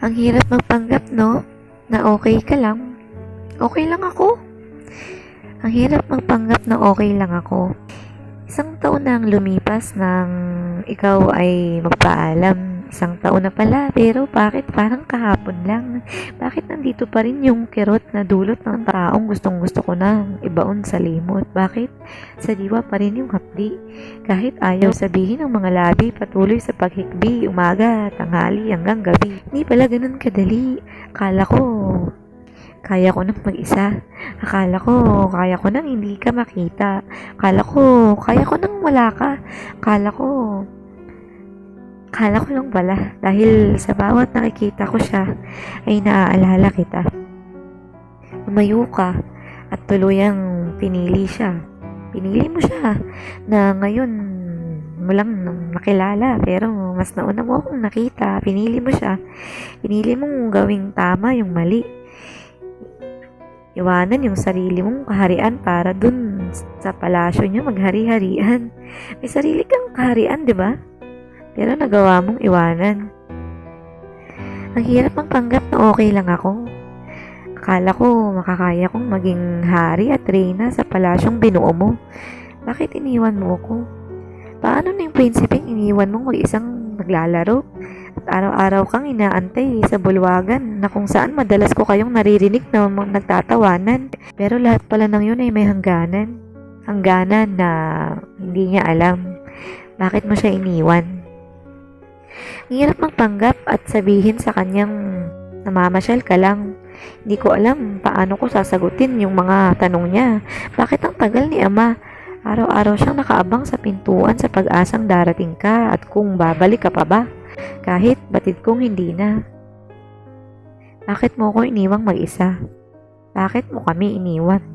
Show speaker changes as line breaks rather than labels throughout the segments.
Ang hirap magpanggap, no? Na okay ka lang. Okay lang ako. Ang hirap magpanggap na okay lang ako. Isang taon na ang lumipas nang ikaw ay magpaalam. Isang taon na pala, pero bakit parang kahapon lang? Bakit nandito pa rin yung kirot na dulot ng taong gustong gusto ko na ibaon sa limot? Bakit? Sa diwa pa rin yung hapdi. Kahit ayaw sabihin ng mga labi, patuloy sa paghikbi, umaga, tanghali, hanggang gabi. Hindi pala ganun kadali. Akala ko, kaya ko nang mag-isa. Akala ko, kaya ko nang hindi ka makita. Akala ko, kaya ko nang wala ka. Akala ko, akala ko lang pala. Dahil sa bawat nakikita ko siya, ay naaalala kita. Lumayo ka at tuluyang pinili siya. Pinili mo siya na ngayon mo lang nakilala pero mas nauna mo akong nakita. Pinili mo siya. Pinili mong gawing tama yung mali. Iwanan yung sarili mong kaharian para dun sa palasyo niya maghari-harian. May sarili kang kaharian, di ba? Pero nagawa mong iwanan. Ang hirap magpanggap na okay lang ako. Akala ko makakaya kong maging hari at reyna sa palasyong binuo mo. Bakit iniwan mo ko? Paano na yung prinsipeng iniwan mong mag-isang naglalaro? At araw-araw kang inaantay sa bulwagan na kung saan madalas ko kayong naririnig na nagtatawanan. Pero lahat pala ng yun ay may hangganan. Hangganan na hindi niya alam. Bakit mo siya iniwan? Ang hirap magpanggap at sabihin sa kanyang namamasyal ka lang. Hindi ko alam paano ko sasagutin yung mga tanong niya. Bakit ang tagal ni Ama? Araw-araw siyang nakaabang sa pintuan sa pag-asang darating ka at kung babalik ka pa ba. Kahit batid kong hindi na. Bakit mo ko iniwang mag-isa? Bakit mo kami iniwan?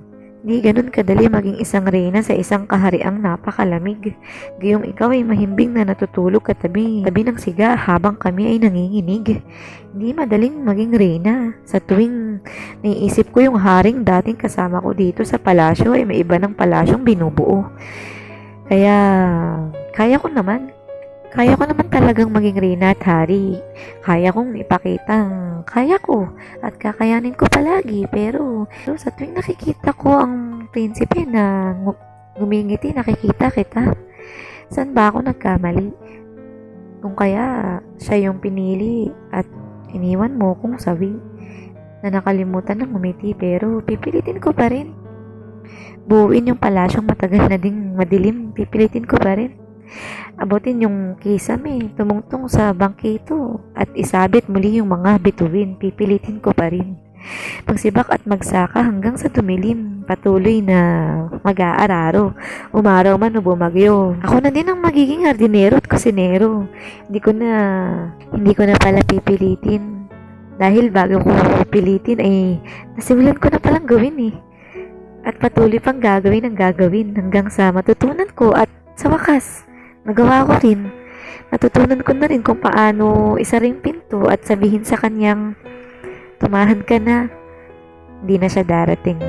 Di ganun kadali maging isang reyna sa isang kahariang napakalamig. Gayong ikaw ay mahimbing na natutulog katabi tabi ng siga habang kami ay nanginginig. Hindi madaling maging reyna. Sa tuwing naiisip ko yung haring dating kasama ko dito sa palasyo ay may iba ng palasyong binubuo. Kaya, kaya ko naman. Kaya ko naman talagang maging reyna at hari. Kaya kong ipakitang kaya ko at kakayanin ko palagi. Pero, pero sa tuwing nakikita ko ang prinsipe na ngu- ngumingiti, nakikita kita. Saan ba ako nagkamali? Kung kaya siya yung pinili at iniwan mo kong sawi na nakalimutan ng ngumiti pero pipilitin ko pa rin. Buuin yung palasyong matagal na ding madilim, pipilitin ko pa rin. Abutin yung kisame, tumungtong sa bangkito at isabit muli yung mga bituin, pipilitin ko pa rin. Magsibak at magsaka hanggang sa tumilim, patuloy na mag-aararo, umaraw man o bumagyo. Ako na din ang magiging hardinero at kusinero. Hindi ko na, hindi ko na pala pipilitin. Dahil bago ko pilitin ay nasimulan ko na palang gawin eh. At patuloy pang gagawin ang gagawin hanggang sa matutunan ko at sa wakas, nagawa ko rin. Natutunan ko na rin kung paano isa ring pinto at sabihin sa kanyang tumahan ka na, hindi na siya darating.